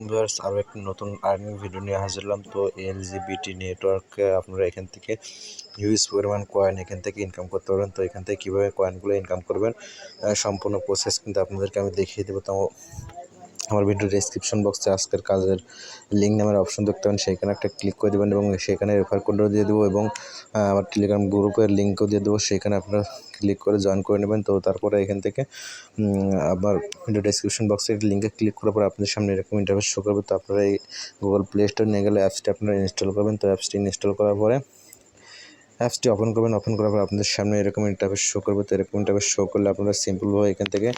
Viewers আরও একটি নতুন আর্নিং ভিডিও নিয়ে হাজির হলাম। তো এলজিবিটি নেটওয়ার্কে আপনারা এখান থেকে হিউজ পরিমাণ কয়েন এখান থেকে ইনকাম করতে পারবেন। তো এখান থেকে কীভাবে কয়েনগুলো ইনকাম করবেন সম্পূর্ণ প্রসেস কিন্তু আপনাদেরকে আমি দেখিয়ে দেবো। তো আমার ভিডিও ডিসক্রিপশন বক্সে আজকের কাজের লিঙ্ক নামের অপশন দেখতে পাবেন। সেখানে একটা ক্লিক করে দেবেন এবং সেখানে রেফার কোডও দিয়ে দেবো এবং আমার টেলিগ্রাম গ্রুপের লিঙ্কও দিয়ে দেবো। সেখানে আপনারা ক্লিক করে জয়েন করে নেবেন। তো তারপরে এখান থেকে আবার ভিডিও ডিসক্রিপশন বক্সে লিঙ্কে ক্লিক করার পর আপনাদের সামনে এরকম ইন্টারফেস শো করবে। তো আপনারা এই গুগল প্লে স্টোর নিয়ে গেলে অ্যাপসটি আপনারা ইনস্টল করবেন। তো অ্যাপসটি ইনস্টল করার পরে অ্যাপসটি ওপেন করবেন ওপেন করার পর আপনাদের সামনে এরকম ইন্টারফেস শো করবে। তো এরকম ইন্টারফেস শো করলে আপনারা সিম্পলভাবে এখান থেকে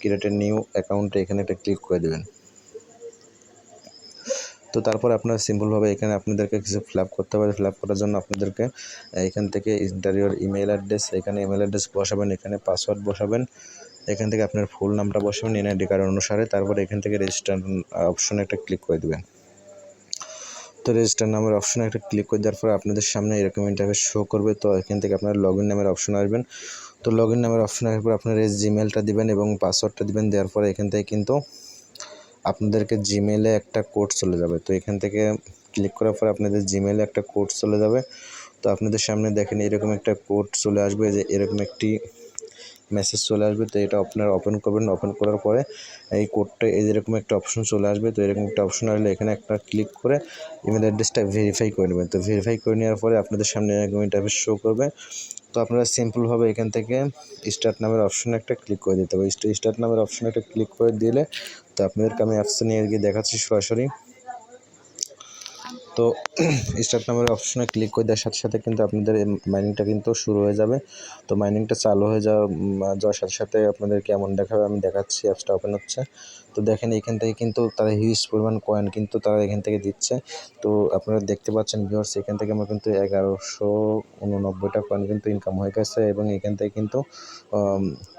ক্রিয়েট নিউ অ্যাকাউন্টে এখানে একটা ক্লিক করে দেবেন। তো তারপর আপনারা সিম্পলভাবে এখানে আপনাদেরকে কিছু ফ্ল্যাপ করতে হবে। ফ্ল্যাপ করার জন্য আপনাদেরকে এখান থেকে ইন্টারিয়র ইমেল অ্যাড্রেস এখানে ইমেল অ্যাড্রেস বসাবেন, এখানে পাসওয়ার্ড বসাবেন। এখান থেকে আপনার ফুল নামটা বসাবেন এনআইডি কার্ড অনুসারে। তারপর এখান থেকে রেজিস্টার অপশনে একটা ক্লিক করে দেবেন। তো রেজিস্টার নামের অপশনে একটা ক্লিক করে দেওয়ার পরে আপনাদের সামনে এরকম ইন্টারফেস শো করবে। তো এখান থেকে আপনার লগ ইন নামের অপশন আসবেন। তো লগ ইন নামের অপশন আসার পর আপনার এই জিমেলটা দিবেন এবং পাসওয়ার্ডটা দিবেন। দেওয়ার পরে এখান থেকে কিন্তু আপনাদেরকে জিমেলে একটা কোড চলে যাবে। তো এখান থেকে ক্লিক করার পর আপনাদের জিমেলে একটা কোড চলে যাবে। তো আপনাদের সামনে দেখেন এরকম একটা কোড চলে আসবে যে এরকম একটি মেসেজ চলে আসবে, তো এটা আপনারা ওপেন করবেন। ওপেন করার পরে এই কোডটা এই যেরকম একটা অপশন চলে আসবে, তো এরকম একটা অপশন আসলে এখানে একটা ক্লিক করে ইমেল অ্যাড্রেসটা ভেরিফাই করে নেবেন। তো ভেরিফাই করে নেওয়ার পরে আপনাদের সামনে এরকম ইন্টারভিউ শো করবে। তো আপনারা সিম্পলভাবে এখান থেকে স্টার্ট নামের অপশনে একটা ক্লিক করে দিতে হবে। স্টার্ট নামের অপশনে একটা ক্লিক করে দিলে তো আপনাদেরকে আমি অ্যাপসে নিয়ে গিয়ে দেখাচ্ছি সরাসরি। তো স্টার্ট নাম্বারের অপশনে ক্লিক করে দেওয়ার সাথে সাথে কিন্তু আপনাদের মাইনিংটা কিন্তু শুরু হয়ে যাবে। তো মাইনিংটা চালু হয়ে যাওয়া যাওয়ার সাথে সাথে আপনাদের কেমন দেখাবে, আমি দেখাচ্ছি অ্যাপসটা ওপেন হচ্ছে। তো দেখেন এখান থেকে কিন্তু তারা হিউজ পরিমাণ কয়েন কিন্তু তারা এখান থেকে দিচ্ছে। তো আপনারা দেখতে পাচ্ছেন ভিউয়ার্স এখান থেকে আমার কিন্তু এগারোশো উননব্বইটা কয়েন কিন্তু ইনকাম হয়ে গেছে এবং এখান থেকে কিন্তু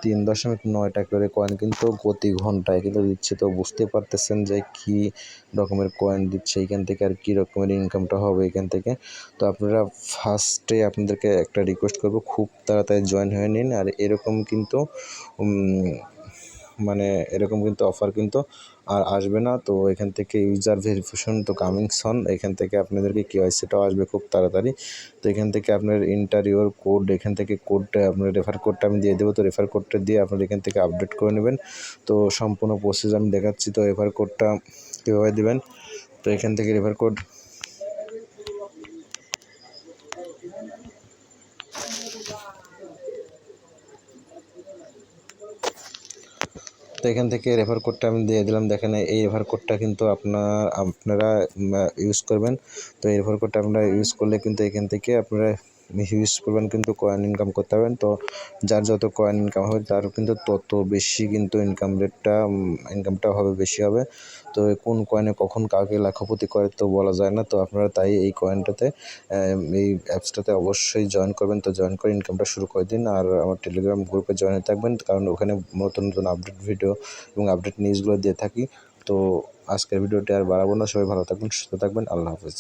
তিন দশমিক নয়টা করে কয়েন কিন্তু প্রতি ঘন্টায় কিন্তু দিচ্ছে। তো বুঝতে পারতেছেন যে কী রকমের কয়েন দিচ্ছে, এখান থেকে আর কী রকমের ইনকামটা হবে এখান থেকে। তো আপনারা ফার্স্টে আপনাদেরকে একটা রিকোয়েস্ট করব, খুব তাড়াতাড়ি জয়েন হয়ে নিন। আর এরকম কিন্তু মানে এরকম কিন্তু অফার কিন্তু আর আসবে না। তো এখান থেকে ইউজার ভেরিফিকেশন তো কামিং সন এখান থেকে আপনাদেরকে কেওয়াইসিটাও আসবে খুব তাড়াতাড়ি। তো এখান থেকে আপনার ইন্টারিওর কোড এখান থেকে কোডটা আপনার রেফার কোডটা আমি দিয়ে দেবো। তো রেফার কোডটা দিয়ে আপনার এখান থেকে আপডেট করে নেবেন। তো সম্পূর্ণ প্রসেস আমি দেখাচ্ছি। তো রেফার কোডটা কীভাবে দেবেন? তো এখান থেকে রেফার কোড তো এখান থেকে রেফার কোডটা আমি দিয়ে দিলাম। দেখেন, এই রেফার কোডটা কিন্তু আপনার, আপনারা ইউজ করবেন। তো এই রেফার কোডটা আপনারা ইউজ করলে কিন্তু এখান থেকে আপনারা হিউজ পরিমাণ কিন্তু কয়েন ইনকাম করতে পারবেন। তো যার যত কয়েন ইনকাম হবে, তার কিন্তু তত বেশি কিন্তু ইনকাম রেটটা ইনকামটা হবে, বেশি হবে। তো কোন কয়েনে কখন কাকে লাখপতি করে তো বলা যায় না। তো আপনারা তাই এই কয়েনটাতে এই অ্যাপসটাতে অবশ্যই জয়েন করবেন। তো জয়েন করে ইনকামটা শুরু করে দিন। আর আমার টেলিগ্রাম গ্রুপে জয়েন থাকবেন। কারণ ওখানে নতুন নতুন আপডেট ভিডিও এবং আপডেট নিউজগুলো দিয়ে থাকি। তো আজকের ভিডিওটি আর বাড়াবো না। সবাই ভালো থাকবেন, সুস্থ থাকবেন। আল্লাহ হাফেজ।